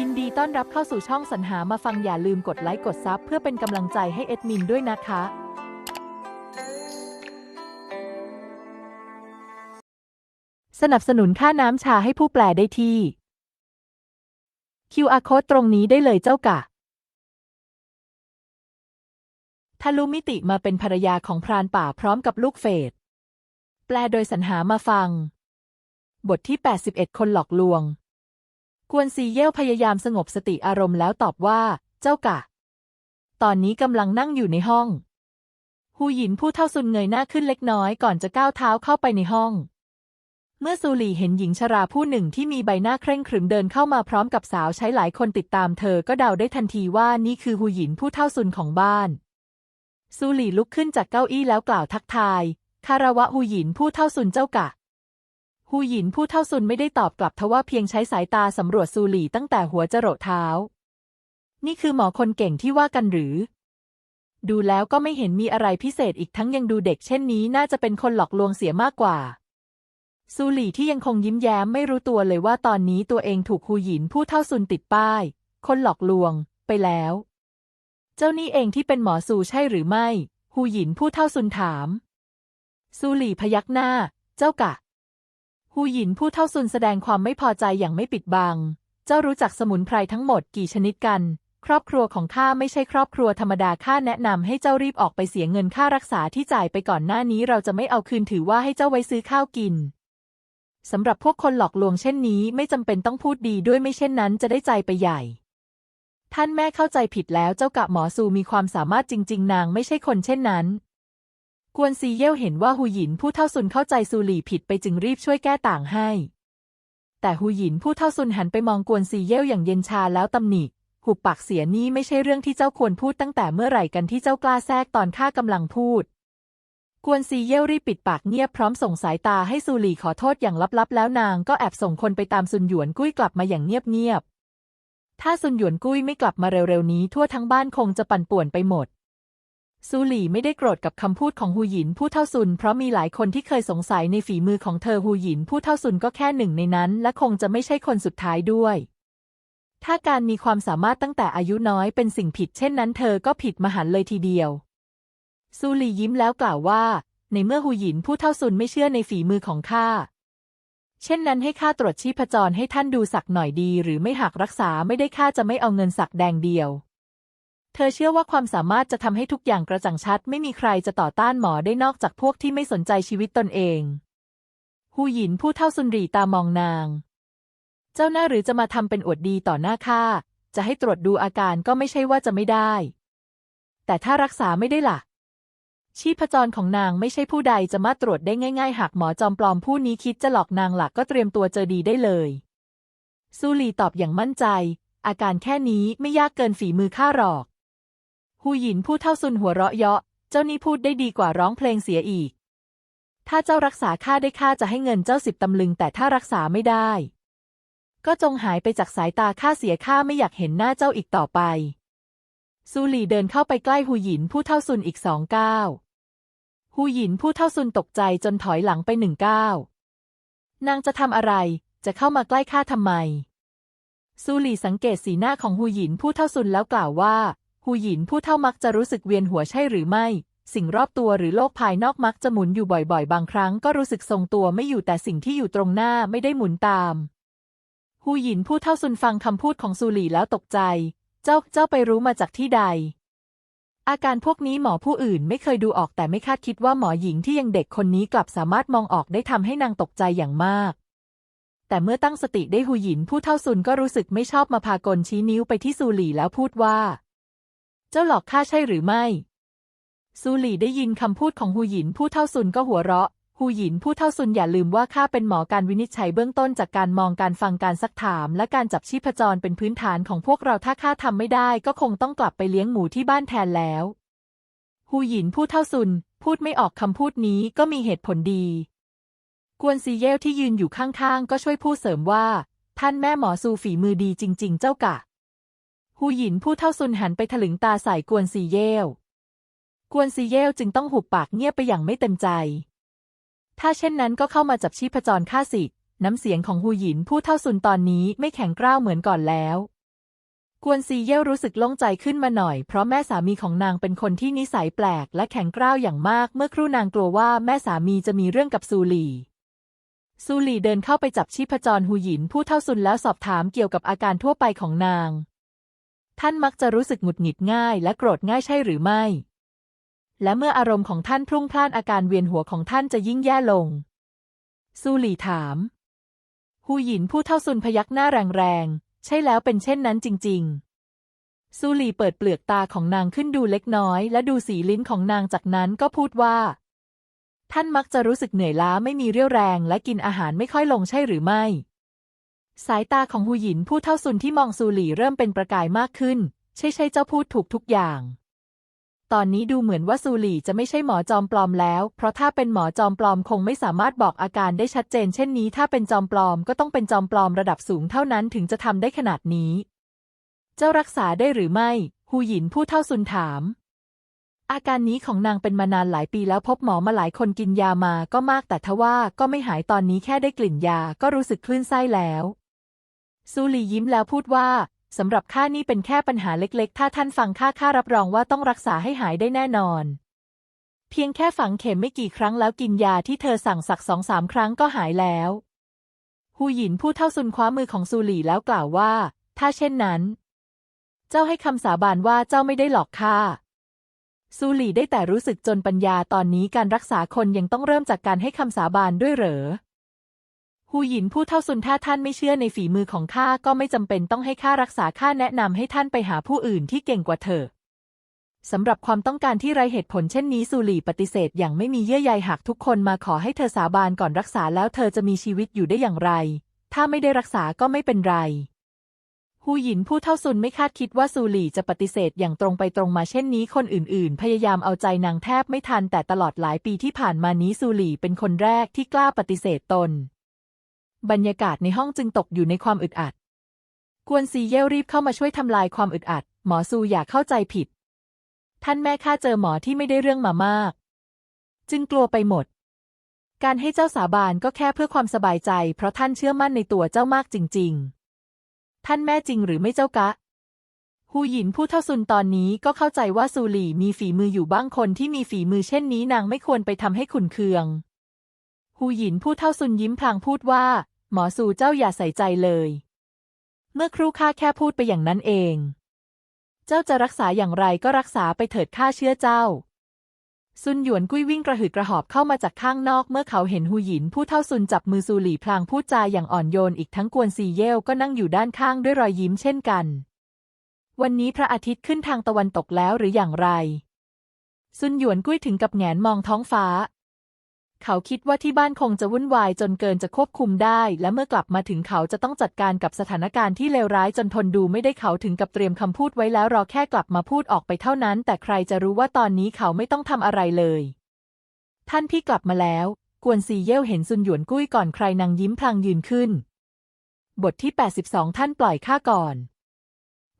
ยินดีต้อนรับเข้าสู่ช่องสรรหามาฟังอย่าลืมกดไลค์กดซับเพื่อเป็นกำลังใจให้เอ็ดมินด้วยนะคะ สนับสนุนค่าน้ำชาให้ผู้แปลได้ที่ QR code ตรงนี้ได้เลยเจ้ากะทะลุมิติมาเป็นภรรยาของพรานป่าพร้อมกับลูกเฟดแปลโดยสรรหามาฟัง บทที่ 81 คนหลอกลวง กวนซีเย่วพยายามสงบสติอารมณ์แล้วตอบว่า เจ้ากะ ตอนนี้กำลังนั่งอยู่ในห้องฮูหยินผู้เท่าซุนเงยหน้าขึ้นเล็กน้อยก่อนจะก้าวเท้าเข้าไปในห้อง เมื่อซูหลี่เห็นหญิงชราผู้หนึ่งที่มีใบหน้าเคร่งขรึมเดินเข้ามาพร้อมกับสาวใช้หลายคนติดตามเธอก็เดาได้ทันทีว่านี่คือฮูหยินผู้เท่าซุนของบ้าน ซูหลี่ลุกขึ้นจากเก้าอี้แล้วกล่าวทักทาย คารวะฮูหยินผู้เท่าซุนเจ้ากะ ฮูหยินผู้เท่าซุนไม่ได้ตอบกลับทว่าเพียงใช้สายตาสำรวจซูหลี่ตั้งแต่หัวจรดเท้า นี่คือหมอคนเก่งที่ว่ากันหรือ ดูแล้วก็ไม่เห็นมีอะไรพิเศษอีกทั้งยังดูเด็กเช่นนี้น่าจะเป็นคนหลอกลวงเสียมากกว่า ซูหลี่ที่ยังคงยิ้มแย้มไม่รู้ตัวเลยว่าตอนนี้ตัวเองถูกฮูหยินผู้เท่าซุนติดป้าย คนหลอกลวง ไปแล้ว เจ้านี่เองที่เป็นหมอซูใช่หรือไม่ฮูหยินผู้เท่าซุนถาม ซูหลี่พยักหน้า เจ้ากะ ฮูหยินผู้เท่าซุนแสดงความไม่พอใจอย่างไม่ปิดบัง เจ้ารู้จักสมุนไพรทั้งหมดกี่ชนิดกัน ครอบครัวของข้าไม่ใช่ครอบครัวธรรมดาข้าแนะนำให้เจ้ารีบออกไปเสียเงินค่ารักษาที่จ่ายไปก่อนหน้านี้เราจะไม่เอาคืนถือว่าให้เจ้าไว้ซื้อข้าวกินสำหรับพวกคนหลอกลวงเช่นนี้ไม่จำเป็นต้องพูดดีด้วยไม่เช่นนั้นจะได้ใจไปใหญ่ ท่านแม่เข้าใจผิดแล้วเจ้ากะหมอซูมีความสามารถจริง ๆ นางไม่ใช่คนเช่นนั้น กวนซีเย่วเห็นว่าฮูหยินผู้เท่าซุนเข้าใจซูหลี่ผิดไปจึงรีบช่วยแก้ต่างให้ แต่ฮูหยินผู้เท่าซุนหันไปมองกวนซีเย่วอย่างเย็นชาแล้วตำหนิหุบปากเสียนี่ไม่ใช่เรื่องที่เจ้าควรพูดตั้งแต่เมื่อไหร่กันที่เจ้ากล้าแทรกตอนข้ากำลังพูด กวนซีเย่วรีบปิดปากเงียบพร้อมส่งสายตาให้ซูหลี่ขอโทษอย่างลับๆ แล้วนางก็แอบส่งคนไปตามซุนหยวนกุ้ยกลับมาอย่างเงียบๆถ้าซุนหยวนกุ้ยไม่กลับมาเร็วๆนี้ทั่วทั้งบ้านคงจะปั่นป่วนไปหมด ซูหลี่ไม่ได้โกรธกับคำพูดของฮูหยินผู้เท่าซุน เพราะมีหลายคนที่เคยสงสัยในฝีมือของเธอฮูหยินผู้เท่าซุนก็แค่หนึ่งในนั้น และคงจะไม่ใช่คนสุดท้ายด้วย ถ้าการมีความสามารถตั้งแต่อายุน้อยเป็นสิ่งผิดเช่นนั้นเธอก็ผิดมหันเลยทีเดียวซูหลี่ยิ้มแล้วกล่าวว่า ในเมื่อฮูหยินผู้เท่าซุนไม่เชื่อในฝีมือของข้าเช่นนั้นให้ข้าตรวจชีพจรให้ท่านดูสักหน่อยดี หรือไม่หากรักษาไม่ได้ข้าจะไม่เอาเงินสักแดงเดียว เธอเชื่อว่าความสามารถจะทำให้ทุกอย่างกระจ่างชัด ไม่มีใครจะต่อต้านหมอได้นอกจากพวกที่ไม่สนใจชีวิตตนเองฮูหยินผู้เท่าซุนรีตามองนาง เจ้าหน้าหรือจะมาทำเป็นอวดดีต่อหน้าข้าจะให้ตรวจดูอาการก็ไม่ใช่ว่าจะไม่ได้ แต่ถ้ารักษาไม่ได้ล่ะ ชีพจรของนางไม่ใช่ผู้ใดจะมาตรวจได้ง่าย ๆ หากหมอจอมปลอมผู้นี้คิดจะหลอกนางหลักก็เตรียมตัวเจอดีได้เลยซูลีตอบอย่างมั่นใจ อาการแค่นี้ไม่ยากเกินฝีมือข้าหรอก ฮูหยินผู้เท่าซุนหัวเราะเยาะ เจ้านี่พูดได้ดีกว่าร้องเพลงเสียอีก ถ้าเจ้ารักษาข้าได้ข้าจะให้เงินเจ้าสิบตำลึง แต่ถ้ารักษาไม่ได้ ก็จงหายไปจากสายตาข้าเสียข้าไม่อยากเห็นหน้าเจ้าอีกต่อไป ซูหลี่เดินเข้าไปใกล้ฮูหยินผู้เท่าซุนอีกสองก้าวฮูหยินผู้เท่าซุนตกใจจนถอยหลังไปหนึ่งก้าวนางจะทำอะไร จะเข้ามาใกล้ข้าทำไม ซูหลี่สังเกตสีหน้าของฮูหยินผู้เท่าซุนแล้วกล่าวว่า ฮูหยินผู้เท่ามักจะรู้สึกเวียนหัวใช่หรือไม่ สิ่งรอบตัวหรือโลกภายนอกมักจะหมุนอยู่บ่อยๆ บางครั้งก็รู้สึกทรงตัวไม่อยู่แต่สิ่งที่อยู่ตรงหน้าไม่ได้หมุนตามฮูหยินผู้เท่าซุนฟังคำพูดของซูหลี่แล้วตกใจ เจ้าเจ้าไปรู้มาจากที่ใด อาการพวกนี้หมอผู้อื่นไม่เคยดูออกแต่ไม่คาดคิดว่าหมอหญิงที่ยังเด็กคนนี้กลับสามารถมองออกได้ทำให้นางตกใจอย่างมากแต่เมื่อตั้งสติได้ฮูหยินผู้เท่าซุนก็รู้สึกไม่ชอบมาพากลชี้นิ้วไปที่ซูหลี่แล้วพูดว่า จ้าหลอกข้าใช่หรือไม่ ซูหลี่ได้ยินคำพูดของฮูหยินผู้เท่าซุนก็หัวเราะ ฮูหยินผู้เท่าซุนอย่าลืมว่าข้าเป็นหมอการวินิจฉัยเบื้องต้นจากการมองการฟังการซักถาม และการจับชีพจรเป็นพื้นฐานของพวกเราถ้าข้าทำไม่ได้ ก็คงต้องกลับไปเลี้ยงหมูที่บ้านแทนแล้ว ฮูหยินผู้เท่าซุน พูดไม่ออกคำพูดนี้ก็มีเหตุผลดี กวนซีเย่ที่ยืนอยู่ข้างๆ ก็ช่วยพูดเสริมว่า ท่านแม่หมอซูฝีมือดีจริง ๆ เจ้ากะ ฮูหยินผู้เท่าซุนหันไปถลึงตาใส่กวนซีเย่วกวนซีเย่วจึงต้องหุบปากเงียบไปอย่างไม่เต็มใจ ถ้าเช่นนั้นก็เข้ามาจับชีพจรข้าสิน้ำเสียงของฮูหยินผู้เท่าซุนตอนนี้ไม่แข็งกร้าวเหมือนก่อนแล้ว กวนซีเย่วรู้สึกโล่งใจขึ้นมาหน่อย เพราะแม่สามีของนางเป็นคนที่นิสัยแปลกและแข็งกร้าวอย่างมาก เมื่อครู่นางกลัวว่าแม่สามีจะมีเรื่องกับซูหลี่ซูหลี่เดินเข้าไปจับชีพจรหูหยินผู้เท่าซุนแล้วสอบถามเกี่ยวกับอาการทั่วไปของนาง ท่านมักจะรู้สึกหงุดหงิดง่ายและโกรธง่ายใช่หรือไม่ และเมื่ออารมณ์ของท่านพรุ่งพล่านอาการเวียนหัวของท่านจะยิ่งแย่ลง ซูหลี่ถามหูหยินผู้เท่าซุนพยักหน้าแรงๆ ใช่แล้วเป็นเช่นนั้นจริง ๆ ซูหลี่เปิดเปลือกตาของนางขึ้นดูเล็กน้อย และดูสีลิ้นของนางจากนั้นก็พูดว่า ท่านมักจะรู้สึกเหนื่อยล้าไม่มีเรี่ยวแรง และกินอาหารไม่ค่อยลงใช่หรือไม่ สายตาของหูหยินผู้เท่าซุนที่มองซูหลี่เริ่มเป็นประกายมากขึ้น ใช่ใช่เจ้าพูดถูกทุกอย่าง ตอนนี้ดูเหมือนว่าซูหลี่จะไม่ใช่หมอจอมปลอมแล้ว เพราะถ้าเป็นหมอจอมปลอมคงไม่สามารถบอกอาการได้ชัดเจน เช่นนี้ถ้าเป็นจอมปลอมก็ต้องเป็นจอมปลอมระดับสูงเท่านั้นถึงจะทำได้ขนาดนี้ เจ้ารักษาได้หรือไม่หูหยินผู้เท่าซุนถาม อาการนี้ของนางเป็นมานานหลายปีแล้วพบหมอมาหลายคนกินยามาก็มากแต่ทว่าก็ไม่หายตอนนี้แค่ได้กลิ่นยาก็รู้สึกคลื่นไส้แล้ว ซูหลียิ้มแล้วพูดว่าสำหรับข้านี่เป็นแค่ปัญหาเล็กๆ ถ้าท่านฟังข้าข้ารับรองว่าต้องรักษาให้หายได้แน่นอน เพียงแค่ฝังเข็มไม่กี่ครั้งแล้วกินยาที่เธอสั่งสักสองสามครั้งก็หายแล้วฮูหยินผู้เท่าซุนคว้ามือของซูหลีแล้วกล่าวว่า ถ้าเช่นนั้น เจ้าให้คำสาบานว่าเจ้าไม่ได้หลอกข้าซูหลีได้แต่รู้สึกจนปัญญาตอนนี้การรักษาคนยังต้องเริ่มจากการให้คำสาบานด้วยเหรอ ฮูหยินผู้เท่าซุนถ้าท่านไม่เชื่อในฝีมือของข้าก็ไม่จำเป็นต้องให้ข้ารักษาข้าแนะนำให้ท่านไปหาผู้อื่นที่เก่งกว่าเถอสำหรับความต้องการที่ไรเหตุผลเช่นนี้ซูหลี่ปฏิเสธอย่างไม่มีเยื่อใยหากทุกคนมาขอให้เธอสาบานก่อนรักษาแล้วเธอจะมีชีวิตอยู่ได้อย่างไร ถ้าไม่ได้รักษาก็ไม่เป็นไรฮูหยินผู้เท่าซุนไม่คาดคิดว่าซูหลี่จะปฏิเสธอย่างตรงไปตรงมาเช่นนี้คนอื่นๆ พยายามเอาใจนางแทบไม่ทันแต่ตลอดหลายปีที่ผ่านมานี้ซูหลี่เป็นคนแรกที่กล้าปฏิเสธตน บรรยากาศในห้องจึงตกอยู่ในความอึดอัด กวนซีเย่รีบเข้ามาช่วยทำลายความอึดอัด หมอซูอย่าเข้าใจผิด ท่านแม่ข้าเจอหมอที่ไม่ได้เรื่องมามาก จึงกลัวไปหมด การให้เจ้าสาบานก็แค่เพื่อความสบายใจ เพราะท่านเชื่อมั่นในตัวเจ้ามากจริง ๆ ท่านแม่จริงหรือไม่เจ้ากะฮูหยินผู้เท่าซุนตอนนี้ก็เข้าใจว่าซูหลี่มีฝีมืออยู่บ้างคนที่มีฝีมือเช่นนี้นางไม่ควรไปทำให้ขุนเคืองฮูหยินผู้เท่าซุนยิ้มพลางพูดว่า มอสูเจ้าอย่าใส่ใจเลย เมื่อครู่ข้าแค่พูดไปอย่างนั้นเอง เจ้าจะรักษาอย่างไรก็รักษาไปเถิดข้าเชื่อเจ้า ซุนหยวนกุ้ยวิ่งกระหืดกระหอบเข้ามาจากข้างนอก เมื่อเขาเห็นฮูหยินผู้เท่าซุนจับมือซูหลี่พลางพูดจาอย่างอ่อนโยนอีกทั้งกวนซีเย่ก็นั่งอยู่ด้านข้างด้วยรอยยิ้มเช่นกัน วันนี้พระอาทิตย์ขึ้นทางตะวันตกแล้วหรืออย่างไรซุนหยวนกุ้ยถึงกับแงนมองท้องฟ้า เขาคิดว่าที่บ้านคงจะวุ่นวายจนเกินจะควบคุมได้ และเมื่อกลับมาถึงเขาจะต้องจัดการกับสถานการณ์ที่เลวร้ายจนทนดูไม่ได้เขาถึงกับเตรียมคำพูดไว้แล้วรอแค่กลับมาพูดออกไปเท่านั้น แต่ใครจะรู้ว่าตอนนี้เขาไม่ต้องทำอะไรเลย ท่านพี่กลับมาแล้ว กวนซีเย่วเห็นซุนหยวนกุ้ยก่อนใครนางยิ้มพลางยืนขึ้น บทที่ 82 ท่านปล่อยข้าก่อน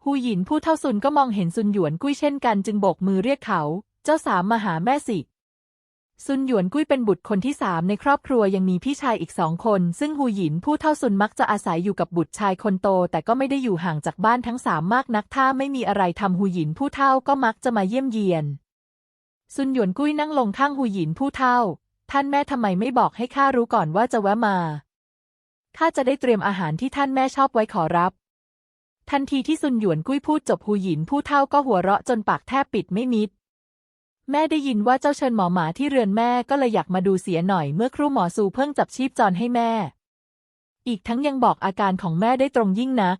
ฮูหยินผู้เท่าซุนก็มองเห็นซุนหยวนกุ้ยเช่นกันจึงโบกมือเรียกเขา เจ้าสามมาหาแม่สิ ซุนหยวนกุ้ยเป็นบุตรคนที่สามในครอบครัวยังมีพี่ชายอีกสองคน ซึ่งฮูหยินผู้เท่าซุนมักจะอาศัยอยู่กับบุตรชายคนโต แต่ก็ไม่ได้อยู่ห่างจากบ้านทั้งสามมากนักถ้าไม่มีอะไรทำฮูหยินผู้เท่าก็มักจะมาเยี่ยมเยียน ซุนหยวนกุ้ยนั่งลงข้างฮูหยินผู้เท่า ท่านแม่ทำไมไม่บอกให้ข้ารู้ก่อนว่าจะแวะมาข้าจะได้เตรียมอาหารที่ท่านแม่ชอบไว้ขอรับ ทันทีที่ซุนหยวนกุ้ยพูดจบฮูหยินผู้เท่าก็หัวเราะจนปากแทบปิดไม่มิด แม่ได้ยินว่าเจ้าเชิญหมอหมาที่เรือนแม่ก็เลยอยากมาดูเสียหน่อยเมื่อครู่หมอสูเพิ่งจับชีพจรให้แม่ อีกทั้งยังบอกอาการของแม่ได้ตรงยิ่งนัก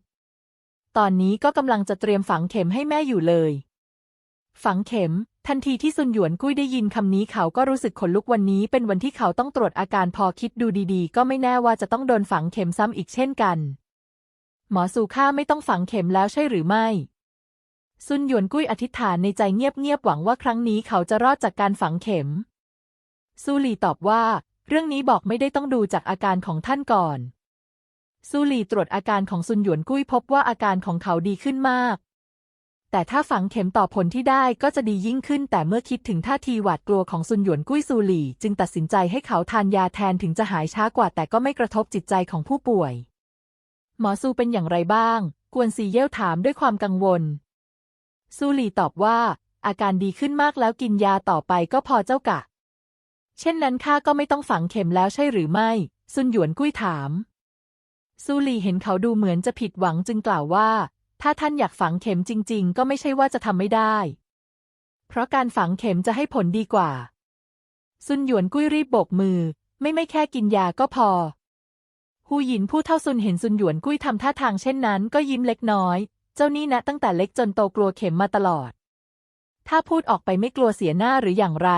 ตอนนี้ก็กำลังจะเตรียมฝังเข็มให้แม่อยู่เลย ฝังเข็ม ทันทีที่ซุนหยวนกุ้ยได้ยินคำนี้เขาก็รู้สึกขนลุกวันนี้ เป็นวันที่เขาต้องตรวจอาการพอคิดดูดีๆ ก็ไม่แน่ว่าจะต้องโดนฝังเข็มซ้ำอีกเช่นกัน หมอสูข้าไม่ต้องฝังเข็มแล้วใช่หรือไม่ ซุนหยวนกุ้ยอธิษฐานในใจเงียบๆหวังว่าครั้งนี้เขาจะรอดจากการฝังเข็ม ซูหลีตอบว่า เรื่องนี้บอกไม่ได้ต้องดูจากอาการของท่านก่อน ซูหลีตรวจอาการของซุนหยวนกุ้ยพบว่าอาการของเขาดีขึ้นมาก แต่ถ้าฝังเข็มต่อผลที่ได้ก็จะดียิ่งขึ้น แต่เมื่อคิดถึงท่าทีหวาดกลัวของซุนหยวนกุ้ยซูหลีจึงตัดสินใจให้เขาทานยาแทนถึงจะหายช้ากว่าแต่ก็ไม่กระทบจิตใจของผู้ป่วย หมอซูเป็นอย่างไรบ้าง กวนซีเย่วถามด้วยความกังวล ซูหลี่ตอบว่า อาการดีขึ้นมากแล้วกินยาต่อไปก็พอเจ้ากะ เช่นนั้นข้าก็ไม่ต้องฝังเข็มแล้วใช่หรือไม่ ซุนหยวนกุ้ยถาม ซูหลี่เห็นเขาดูเหมือนจะผิดหวังจึงกล่าวว่า ถ้าท่านอยากฝังเข็มจริง ๆ ก็ไม่ใช่ว่าจะทำไม่ได้ เพราะการฝังเข็มจะให้ผลดีกว่า ซุนหยวนกุ้ยรีบโบกมือ ไม่ไม่แค่กินยาก็พอ ฮูหยินผู้เท่าซุนเห็นซุนหยวนกุ้ยทำท่าทางเช่นนั้นก็ยิ้มเล็กน้อย เจ้านี่นะตั้งแต่เล็กจนโตกลัวเข็มมาตลอด ถ้าพูดออกไปไม่กลัวเสียหน้าหรืออย่างไร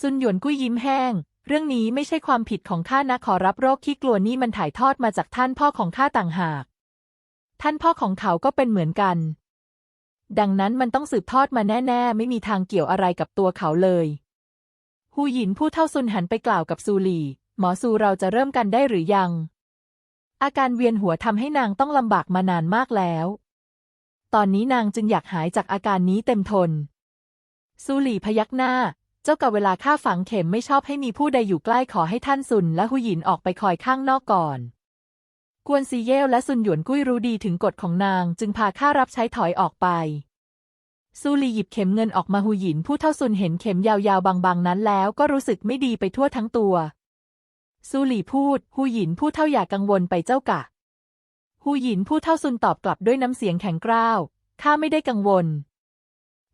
ซุนหยวนกุ้ยยิ้มแห้ง เรื่องนี้ไม่ใช่ความผิดของข้านะขอรับโรคขี้กลัวนี่มันถ่ายทอดมาจากท่านพ่อของข้าต่างหาก ท่านพ่อของเขาก็เป็นเหมือนกัน ดังนั้นมันต้องสืบทอดมาแน่ ๆ ไม่มีทางเกี่ยวอะไรกับตัวเขาเลยฮูหยินผู้เท่าซุนหันไปกล่าวกับซูหลี่หมอซูเราจะเริ่มกันได้หรือยัง อาการเวียนหัวทำให้นางต้องลำบากมานานมากแล้ว ตอนนี้นางจึงอยากหายจากอาการนี้เต็มทน ซูหลี่พยักหน้า เจ้ากับเวลาข้าฝังเข็มไม่ชอบให้มีผู้ใดอยู่ใกล้ขอให้ท่านซุนและฮูหยินออกไปคอยข้างนอกก่อน กวนซีเย่และซุนหยวนกุ้ยรู้ดีถึงกฎของนางจึงพาข้ารับใช้ถอยออกไป ซูหลีหยิบเข็มเงินออกมาฮูหยินผู้เท่าซุนเห็นเข็มยาวๆบางๆนั้นแล้วก็รู้สึกไม่ดีไปทั่วทั้งตัว ซูหลีพูดฮูหยินผู้เท่าอย่ากังวลไปเจ้ากะฮูหยินผู้เท่าซุนตอบกลับด้วยน้ำเสียงแข็งกร้าวข้าไม่ได้กังวล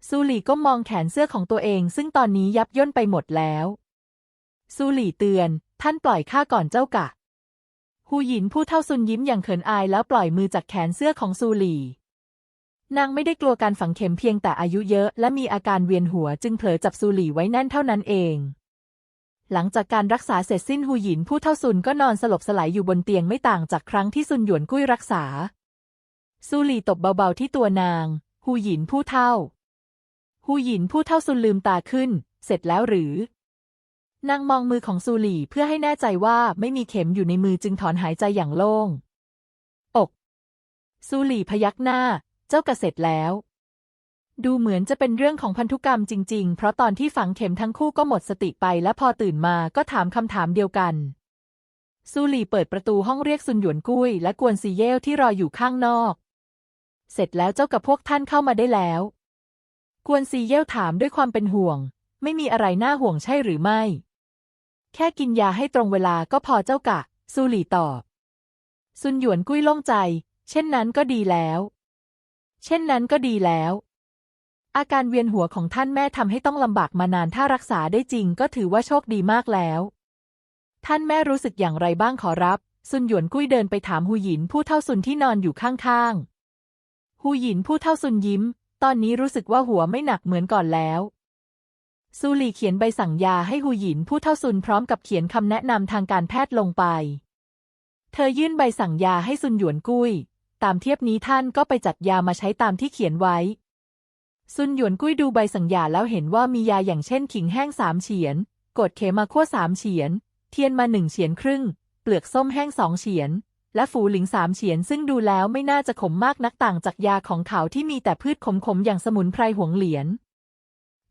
ซูหลี่ก็มองแขนเสื้อของตัวเอง ซึ่งตอนนี้ยับย่นไปหมดแล้ว ซูหลี่เตือน ท่านปล่อยข้าก่อนเจ้ากะฮูหยินผู้เท่าซุนยิ้มอย่างเขินอายแล้วปล่อยมือจากแขนเสื้อของซูหลี่นางไม่ได้กลัวการฝังเข็มเพียงแต่อายุเยอะ และมีอาการเวียนหัวจึงเผลอจับซูหลี่ไว้แน่นเท่านั้นเอง หลังจากการรักษาเสร็จสิ้นฮูหยินผู้เท่าซุนก็นอนสลบสลายอยู่บนเตียงไม่ต่างจากครั้งที่ซุนหยวนกุ้ยรักษา ซูหลี่ตบเบาๆที่ตัวนางฮูหยินผู้เท่าฮูหยินผู้เท่าซุนลืมตาขึ้น เสร็จแล้วหรือ นางมองมือของซูหลี่เพื่อให้แน่ใจว่าไม่มีเข็มอยู่ในมือจึงถอนหายใจอย่างโล่ง อก ซูหลี่พยักหน้า เจ้ากระเสร็จแล้ว ดูเหมือนจะเป็นเรื่องของพันธุกรรมจริง ๆ เพราะตอนที่ฝังเข็มทั้งคู่ก็หมดสติไปและพอตื่นมาก็ถามคำถามเดียวกัน ซูหลี่เปิดประตูห้องเรียกซุนหยวนกุ้ย และกวนซีเย่ที่รออยู่ข้างนอก เสร็จแล้วเจ้ากับพวกท่านเข้ามาได้แล้ว กวนซีเย่ถามด้วยความเป็นห่วง ไม่มีอะไรน่าห่วงใช่หรือไม่ แค่กินยาให้ตรงเวลาก็พอเจ้ากะ ซูหลี่ตอบ ซุนหยวนกุ้ยโล่งใจ เช่นนั้นก็ดีแล้ว เช่นนั้นก็ดีแล้ว อาการเวียนหัวของท่านแม่ทำให้ต้องลำบากมานานถ้ารักษาได้จริงก็ถือว่าโชคดีมากแล้ว ท่านแม่รู้สึกอย่างไรบ้างขอรับ ซุนหยวนกุ้ยเดินไปถามฮูหยินผู้เท่าซุนที่นอนอยู่ข้างๆฮูหยินผู้เท่าซุนยิ้ม ตอนนี้รู้สึกว่าหัวไม่หนักเหมือนก่อนแล้วซูหลี่เขียนใบสั่งยาให้ฮูหยินผู้เท่าซุนพร้อมกับเขียนคำแนะนำทางการแพทย์ลงไป เธอยื่นใบสั่งยาให้ซุนหยวนกุ้ย ตามเทียบนี้ท่านก็ไปจัดยามาใช้ตามที่เขียนไว้ ซุนหยวนกุ้ยดูใบสั่งยาแล้วเห็นว่ามียาอย่างเช่นขิงแห้งสามเฉียน กดเขมาขั้วสามเฉียน เทียนมาหนึ่งเฉียนครึ่ง เปลือกส้มแห้งสองเฉียน และฝูหลิงสามเฉียนซึ่งดูแล้วไม่น่าจะขมมากนักต่างจากยาของเขาที่มีแต่พืชขมๆอย่างสมุนไพรหวงเหลียน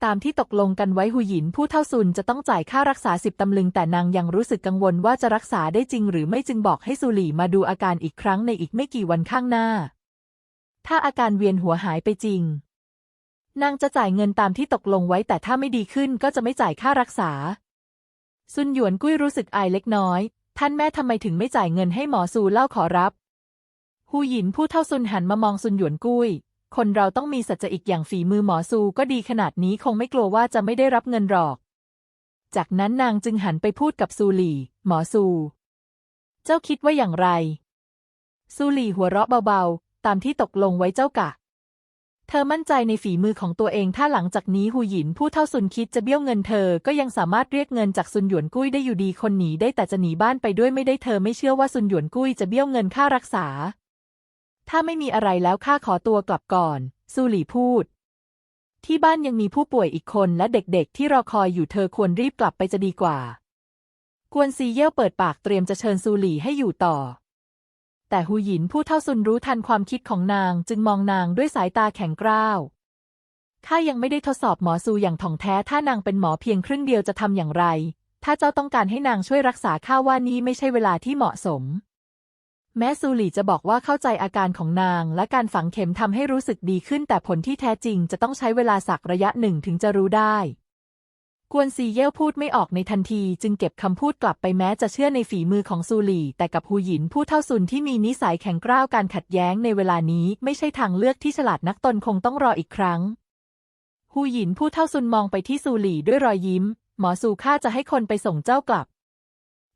ตามที่ตกลงกันไว้หูหยินผู้เท่าซุนจะต้องจ่ายค่ารักษาสิบตำลึงแต่นางยังรู้สึกกังวลว่าจะรักษาได้จริงหรือไม่จึงบอกให้ซูหลี่มาดูอาการอีกครั้งในอีกไม่กี่วันข้างหน้า ถ้าอาการเวียนหัวหายไปจริง นางจะจ่ายเงินตามที่ตกลงไว้แต่ถ้าไม่ดีขึ้นก็จะไม่จ่ายค่ารักษา ซุนหยวนกุ้ยรู้สึกอายเล็กน้อย ท่านแม่ทำไมถึงไม่จ่ายเงินให้หมอซูเล่าขอรับฮูหยินผู้เท่าซุนหันมามองซุนหยวนกุ้ย คนเราต้องมีสัจจะอีกอย่างฝีมือหมอซูก็ดีขนาดนี้คงไม่กลัวว่าจะไม่ได้รับเงินหรอก จากนั้นนางจึงหันไปพูดกับซูหลี่ หมอซู เจ้าคิดว่าอย่างไร ซูหลี่หัวเราะเบาๆ ตามที่ตกลงไว้เจ้ากะ เธอมั่นใจในฝีมือของตัวเองถ้าหลังจากนี้หูหยินผู้เท่าซุนคิดจะเบี้ยวเงินเธอ ก็ยังสามารถเรียกเงินจากซุนหยวนกุ้ยได้อยู่ดีคนหนีได้แต่จะหนีบ้านไปด้วยไม่ได้เธอไม่เชื่อว่าซุนหยวนกุ้ยจะเบี้ยวเงินค่ารักษา ถ้าไม่มีอะไรแล้วข้าขอตัวกลับก่อน ซูหลี่พูด ที่บ้านยังมีผู้ป่วยอีกคนและเด็กๆ ที่รอคอยอยู่เธอควรรีบกลับไปจะดีกว่า กวนซีเย่เปิดปากเตรียมจะเชิญซูหลี่ให้อยู่ต่อ แต่หูหยินผู้เท่าซุนรู้ทันความคิดของนางจึงมองนางด้วยสายตาแข็งกร้าวข้ายังไม่ได้ทดสอบหมอซูอย่างถ่องแท้ ถ้านางเป็นหมอเพียงครึ่งเดียวจะทำอย่างไร ถ้าเจ้าต้องการให้นางช่วยรักษาข้าว่านี้ไม่ใช่เวลาที่เหมาะสม แม้ซูหลี่จะบอกว่าเข้าใจอาการของนางและการฝังเข็มทำให้รู้สึกดีขึ้น แต่ผลที่แท้จริงจะต้องใช้เวลาสักระยะหนึ่งถึงจะรู้ได้ กวนซีเย่พูดไม่ออกในทันทีจึงเก็บคำพูดกลับไปแม้จะเชื่อในฝีมือของซูหลี่ แต่กับฮูหยินผู้เท่าซุนที่มีนิสัยแข็งกร้าวการขัดแย้งในเวลานี้ไม่ใช่ทางเลือกที่ฉลาดนักตนคงต้องรออีกครั้งฮูหยินผู้เท่าซุนมองไปที่ซูหลี่ด้วยรอยยิ้ม หมอซูข้าจะให้คนไปส่งเจ้ากลับ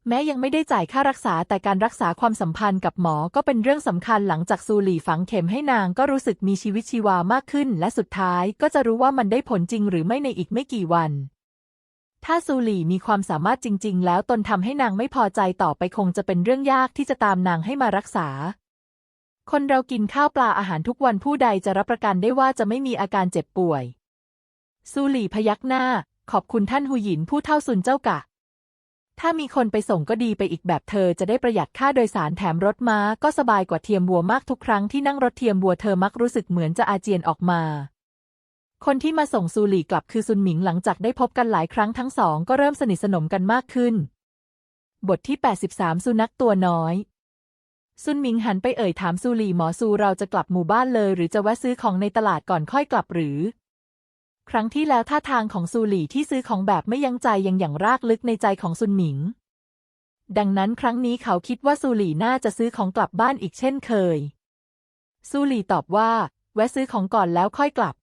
แม้ยังไม่ได้จ่ายค่ารักษาแต่การรักษาความสัมพันธ์กับหมอก็เป็นเรื่องสำคัญหลังจากซูหลี่ฝังเข็มให้นางก็รู้สึกมีชีวิตชีวามากขึ้น และสุดท้ายก็จะรู้ว่ามันได้ผลจริงหรือไม่ในอีกไม่กี่วัน ถ้าซูหลี่มีความสามารถจริง ๆ แล้วตนทำให้นางไม่พอใจต่อไปคงจะเป็นเรื่องยากที่จะตามนางให้มารักษา คนเรากินข้าวปลาอาหารทุกวันผู้ใดจะรับประกันได้ว่าจะไม่มีอาการเจ็บป่วย ซูหลี่พยักหน้า ขอบคุณท่านหูหยินผู้เท่าซุนเจ้ากะ ถ้ามีคนไปส่งก็ดีไปอีกแบบเธอจะได้ประหยัดค่าโดยสารแถมรถม้าก็สบายกว่าเทียมวัวมากทุกครั้งที่นั่งรถเทียมวัวเธอมักรู้สึกเหมือนจะอาเจียนออกมา คนที่มาส่งซูหลี่กลับคือซุนหมิงหลังจากได้พบกันหลายครั้งทั้งสองก็เริ่มสนิทสนมกันมากขึ้น บทที่ 83 สุนัขตัวน้อยซุนหมิงหันไปเอ่ยถามซูหลี่หมอซูเราจะกลับหมู่บ้านเลย หรือจะแวะซื้อของในตลาดก่อนค่อยกลับหรือ ครั้งที่แล้วท่าทางของซูหลี่ที่ซื้อของแบบไม่ยั้งใจยังอย่างรากลึกในใจของซุนหมิง ดังนั้นครั้งนี้เขาคิดว่าซูหลี่น่าจะซื้อของกลับบ้านอีกเช่นเคย ซูหลี่ตอบว่า แวะซื้อของก่อนแล้วค่อยกลับ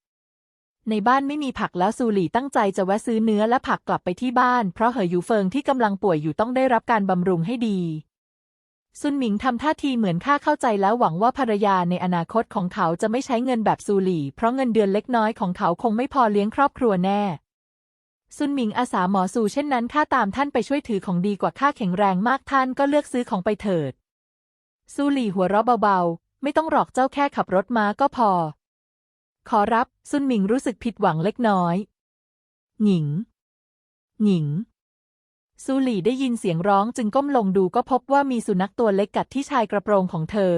ในบ้านไม่มีผักแล้วซูหลี่ตั้งใจจะแวะซื้อเนื้อและผักกลับไปที่บ้าน เพราะเหออยู่เฟิงที่กำลังป่วยอยู่ต้องได้รับการบำรุงให้ดีซุนหมิงทำท่าทีเหมือนข้าเข้าใจแล้วหวังว่าภรรยาในอนาคตของเขาจะไม่ใช้เงินแบบซูหลี่ เพราะเงินเดือนเล็กน้อยของเขาคงไม่พอเลี้ยงครอบครัวแน่ซุนหมิงอาสาหมอซูเช่นนั้นข้าตามท่านไปช่วยถือของดีกว่าข้าแข็งแรงมากท่านก็เลือกซื้อของไปเถิดซูหลี่หัวเราะเบาๆ ไม่ต้องหรอกเจ้าแค่ขับรถม้าก็พอ ขอรับ ซุนหมิงรู้สึกผิดหวังเล็กน้อย หญิง หญิง ซูหลี่ได้ยินเสียงร้องจึงก้มลงดูก็พบว่ามีสุนัขตัวเล็กกัดที่ชายกระโปรงของเธอ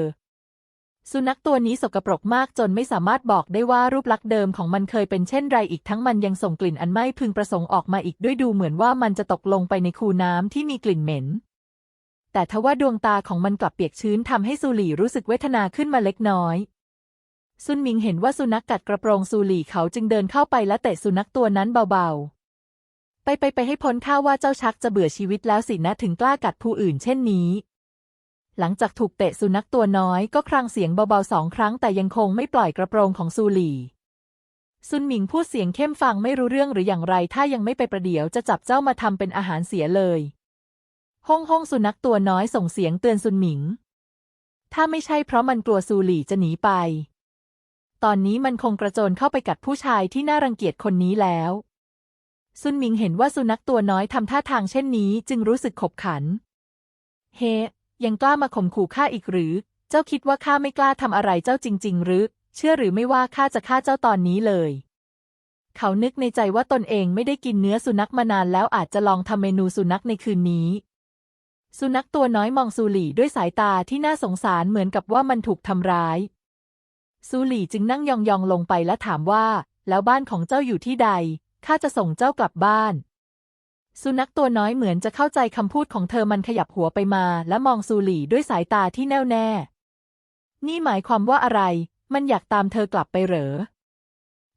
สุนัขตัวนี้สกปรกมากจนไม่สามารถบอกได้ว่ารูปลักษณ์เดิมของมันเคยเป็นเช่นไรอีกทั้งมันยังส่งกลิ่นอันไม่พึงประสงค์ออกมาอีกด้วยดูเหมือนว่ามันจะตกลงไปในคูน้ำที่มีกลิ่นเหม็น แต่ทว่าดวงตาของมันกลับเปียกชื้นทำให้ซูหลี่รู้สึกเวทนาขึ้นมาเล็กน้อย ซุนหมิงเห็นว่าสุนัขกัดกระโปรงซูหลี่เขาจึงเดินเข้าไปและเตะสุนัขตัวนั้นเบาๆ ไปไปไปให้พ้นข้าว่าเจ้าชักจะเบื่อชีวิตแล้วสินะถึงกล้ากัดผู้อื่นเช่นนี้ หลังจากถูกเตะสุนัขตัวน้อยก็ครางเสียงเบาๆสองครั้งแต่ยังคงไม่ปล่อยกระโปรงของซูหลี่ซุนหมิงพูดเสียงเข้มฟังไม่รู้เรื่องหรืออย่างไร ถ้ายังไม่ไปประเดี๋ยวจะจับเจ้ามาทำเป็นอาหารเสียเลยห้องห้องสุนัขตัวน้อยส่งเสียงเตือนซุนหมิง ถ้าไม่ใช่เพราะมันกลัวซูหลี่จะหนีไป ตอนนี้มันคงกระโจนเข้าไปกัดผู้ชายที่น่ารังเกียจคนนี้แล้ว ซุนหมิงเห็นว่าสุนัขตัวน้อยทำท่าทางเช่นนี้จึงรู้สึกขบขัน เฮยังกล้ามาข่มขู่ข้าอีกหรือ เจ้าคิดว่าข้าไม่กล้าทำอะไรเจ้าจริง ๆ หรือ เชื่อหรือไม่ว่าข้าจะฆ่าเจ้าตอนนี้เลย เขานึกในใจว่าตนเองไม่ได้กินเนื้อสุนัขมานานแล้วอาจจะลองทำเมนูสุนัขในคืนนี้สุนัขตัวน้อยมองซูหลี่ด้วยสายตาที่น่าสงสารเหมือนกับว่ามันถูกทำร้าย ซูหลี่จึงนั่งยองๆลงไปและถามว่า แล้วบ้านของเจ้าอยู่ที่ใด ข้าจะส่งเจ้ากลับบ้าน สุนัขตัวน้อยเหมือนจะเข้าใจคำพูดของเธอมันขยับหัวไปมา และมองซูหลี่ด้วยสายตาที่แน่วแน่ นี่หมายความว่าอะไร มันอยากตามเธอกลับไปเหรอ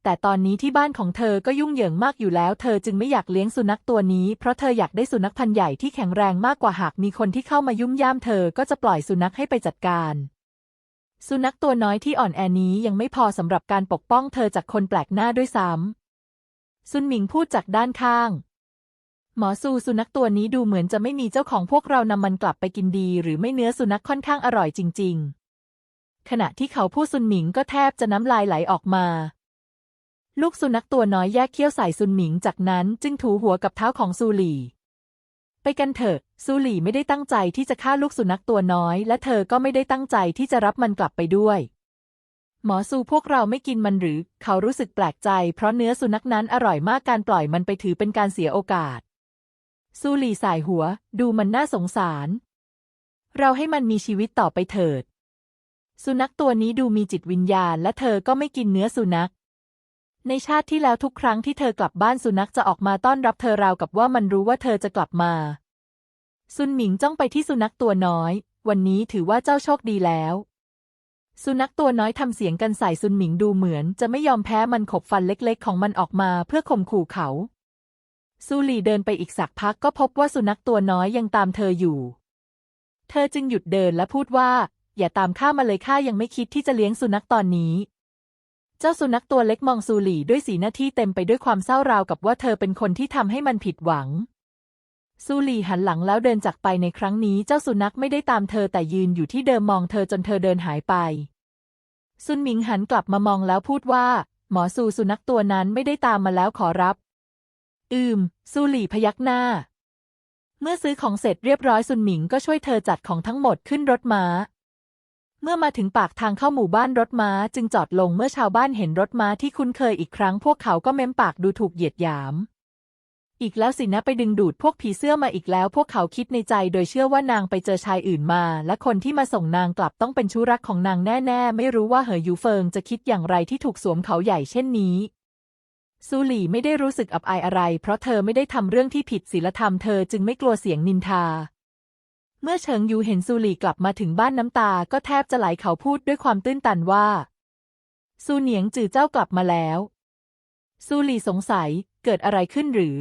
แต่ตอนนี้ที่บ้านของเธอก็ยุ่งเหยิงมากอยู่แล้ว เธอจึงไม่อยากเลี้ยงสุนัขตัวนี้ เพราะเธออยากได้สุนัขพันธุ์ใหญ่ที่แข็งแรงมากกว่าหากมีคนที่เข้ามายุ่มย่ามเธอก็จะปล่อยสุนัขให้ไปจัดการ สุนัขตัวน้อยที่อ่อนแอนี้ยังไม่พอสำหรับการปกป้องเธอจากคนแปลกหน้าด้วยซ้ำซุนหมิงพูดจากด้านข้าง หมอซูสุนัขตัวนี้ดูเหมือนจะไม่มีเจ้าของพวกเรานำมันกลับไปกินดี หรือไม่เนื้อสุนัขค่อนข้างอร่อยจริง ๆ ขณะที่เขาพูดซุนหมิงก็แทบจะน้ำลายไหลออกมา ลูกสุนัขตัวน้อยแยกเขี้ยวใส่ซุนหมิงจากนั้นจึงถูหัวกับเท้าของซูหลี่ ไปกันเถอะ ซูหลี่ไม่ได้ตั้งใจที่จะฆ่าลูกสุนัขตัวน้อย และเธอก็ไม่ได้ตั้งใจที่จะรับมันกลับไปด้วย หมอซูพวกเราไม่กินมันหรือ เขารู้สึกแปลกใจ เพราะเนื้อสุนัขนั้นอร่อยมากการปล่อยมันไปถือเป็นการเสียโอกาส ซูหลี่สายหัว ดูมันน่าสงสาร เราให้มันมีชีวิตต่อไปเถิด สุนัขตัวนี้ดูมีจิตวิญญาณ และเธอก็ไม่กินเนื้อสุนัขในชาติที่แล้วทุกครั้งที่เธอกลับบ้านสุนัขจะออกมาต้อนรับเธอราวกับว่ามันรู้ว่าเธอจะกลับมา ซุนหมิงจ้องไปที่สุนัขตัวน้อย วันนี้ถือว่าเจ้าโชคดีแล้ว สุนัขตัวน้อยทำเสียงกันใส่ซุนหมิงดูเหมือนจะไม่ยอมแพ้มันขบฟันเล็กๆ ของมันออกมาเพื่อข่มขู่เขา ซูหลีเดินไปอีกสักพักก็พบว่าสุนัขตัวน้อยยังตามเธออยู่ เธอจึงหยุดเดินและพูดว่า อย่าตามข้ามาเลยข้ายังไม่คิดที่จะเลี้ยงสุนัขตอนนี้เจ้าสุนัขตัวเล็กมองซูหลีด้วยสีหน้าที่เต็มไปด้วยความเศร้าราวกับว่าเธอเป็นคนที่ทำให้มันผิดหวัง ซูหลีหันหลังแล้วเดินจากไปในครั้งนี้เจ้าสุนัขไม่ได้ตามเธอแต่ยืนอยู่ที่เดิมมองเธอจนเธอเดินหายไป ซุนหมิงหันกลับมามองแล้วพูดว่า หมอซูสุนัขตัวนั้นไม่ได้ตามมาแล้วขอรับ อืม ซูหลี่พยักหน้า เมื่อซื้อของเสร็จเรียบร้อยซุนหมิงก็ช่วยเธอจัดของทั้งหมดขึ้นรถม้า เมื่อมาถึงปากทางเข้าหมู่บ้านรถม้าจึงจอดลงเมื่อชาวบ้านเห็นรถม้าที่คุ้นเคยอีกครั้งพวกเขาก็เม้มปากดูถูกเหยียดหยาม อีกแล้วสินะไปดึงดูดพวกผีเสื้อมาอีกแล้ว พวกเขาคิดในใจโดยเชื่อว่านางไปเจอชายอื่นมา และคนที่มาส่งนางกลับต้องเป็นชู้รักของนางแน่ๆ ไม่รู้ว่าเหอยูเฟิงจะคิดอย่างไรที่ถูกสวมเขาใหญ่เช่นนี้ซูหลี่ไม่ได้รู้สึกอับอายอะไร เพราะเธอไม่ได้ทำเรื่องที่ผิดศีลธรรมเธอจึงไม่กลัวเสียงนินทา เมื่อเฉิงยูเห็นซูหลี่กลับมาถึงบ้านน้ำตาก็แทบจะไหลเขาพูดด้วยความตื้นตันว่าซูเหนียงจือเจ้ากลับมาแล้วซูหลี่สงสัยเกิดอะไรขึ้นหรือ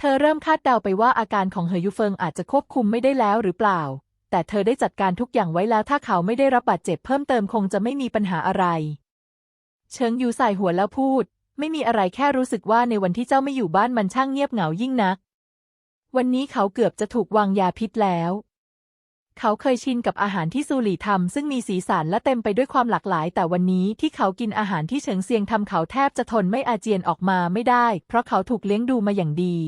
เธอเริ่มคาดเดาไปว่าอาการของเหอยูเฟิงอาจจะควบคุมไม่ได้แล้วหรือเปล่า แต่เธอได้จัดการทุกอย่างไว้แล้วถ้าเขาไม่ได้รับบาดเจ็บเพิ่มเติมคงจะไม่มีปัญหาอะไรเฉิงยูใส่หัวแล้วพูด ไม่มีอะไรแค่รู้สึกว่าในวันที่เจ้าไม่อยู่บ้านมันช่างเงียบเหงายิ่งนัก วันนี้เขาเกือบจะถูกวางยาพิษแล้ว เขาเคยชินกับอาหารที่ซูหลี่ทำซึ่งมีสีสันและเต็มไปด้วยความหลากหลาย แต่วันนี้ที่เขากินอาหารที่เฉิงเซียงทำเขาแทบจะทนไม่อาเจียนออกมาไม่ได้ เพราะเขาถูกเลี้ยงดูมาอย่างดี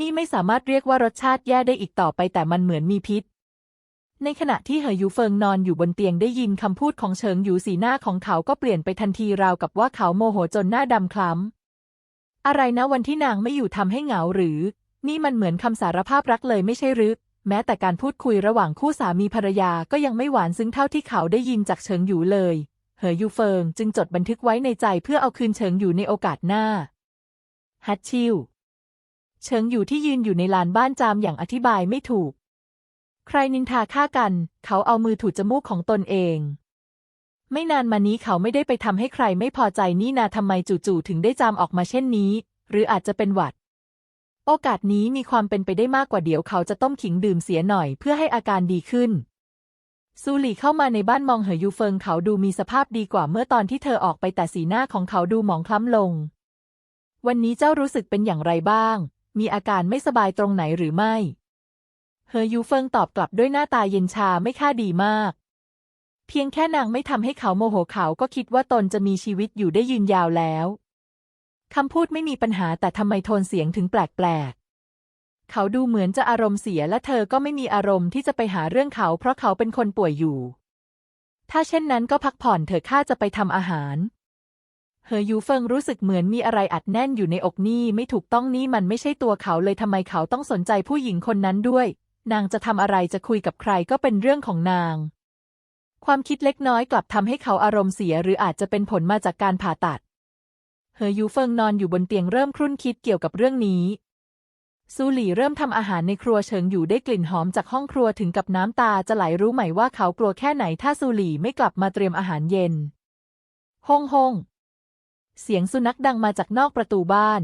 นี่ไม่สามารถเรียกว่ารสชาติแย่ได้อีกต่อไปแต่มันเหมือนมีพิษ ในขณะที่เหอยูเฟิงนอนอยู่บนเตียงได้ยินคำพูดของเฉิงหยูสีหน้าของเขาก็เปลี่ยนไปทันทีราวกับว่าเขาโมโหจนหน้าดำคล้ำ อะไรนะวันที่นางไม่อยู่ทำให้เหงาหรือ นี่มันเหมือนคำสารภาพรักเลยไม่ใช่หรือแม้แต่การพูดคุยระหว่างคู่สามีภรรยาก็ยังไม่หวานซึ้งเท่าที่เขาได้ยินจากเฉิงหยูเลย เหอยูเฟิงจึงจดบันทึกไว้ในใจเพื่อเอาคืนเฉิงหยูในโอกาสหน้า ฮัตชิว เฉิงหยูที่ยืนอยู่ในลานบ้านจามอย่างอธิบายไม่ถูก ใครนินทาฆ่ากัน เขาเอามือถูจมูกของตนเอง ไม่นานมานี้เขาไม่ได้ไปทำให้ใครไม่พอใจนี่นาทำไมจู่ๆถึงได้จามออกมาเช่นนี้ หรืออาจจะเป็นหวัด โอกาสนี้มีความเป็นไปได้มากกว่าเดี๋ยวเขาจะต้มขิงดื่มเสียหน่อยเพื่อให้อาการดีขึ้นซูหลี่เข้ามาในบ้านมองเหอยูเฟิงเขาดูมีสภาพดีกว่าเมื่อตอนที่เธอออกไปแต่สีหน้าของเขาดูหมองคล้ำลง วันนี้เจ้ารู้สึกเป็นอย่างไรบ้าง มีอาการไม่สบายตรงไหนหรือไม่เหอยูเฟิงตอบกลับด้วยหน้าตาเย็นชาไม่ค่าดีมาก เพียงแค่นางไม่ทำให้เขาโมโหเขาก็คิดว่าตนจะมีชีวิตอยู่ได้ยืนยาวแล้วคำพูดไม่มีปัญหาแต่ทำไมโทนเสียงถึงแปลกๆ เขาดูเหมือนจะอารมณ์เสียและเธอก็ไม่มีอารมณ์ที่จะไปหาเรื่องเขาเพราะเขาเป็นคนป่วยอยู่ ถ้าเช่นนั้นก็พักผ่อนเถอะข้าจะไปทำอาหาร เหอยูเฟิงรู้สึกเหมือนมีอะไรอัดแน่นอยู่ในอกนี่ไม่ถูกต้องนี่มันไม่ใช่ตัวเขาเลยทำไมเขาต้องสนใจผู้หญิงคนนั้นด้วย นางจะทำอะไรจะคุยกับใครก็เป็นเรื่องของนาง ความคิดเล็กน้อยกลับทำให้เขาอารมณ์เสียหรืออาจจะเป็นผลมาจากการผ่าตัด เหอยูเฟิงนอนอยู่บนเตียงเริ่มครุ่นคิดเกี่ยวกับเรื่องนี้ ซูหลี่เริ่มทำอาหารในครัวเฉิงอยู่ได้กลิ่นหอมจากห้องครัวถึงกับน้ำตาจะไหลรู้ไหมว่าเขากลัวแค่ไหนถ้าซูหลี่ไม่กลับมาเตรียมอาหารเย็นห้องห้อง เสียงสุนัขดังมาจากนอกประตูบ้าน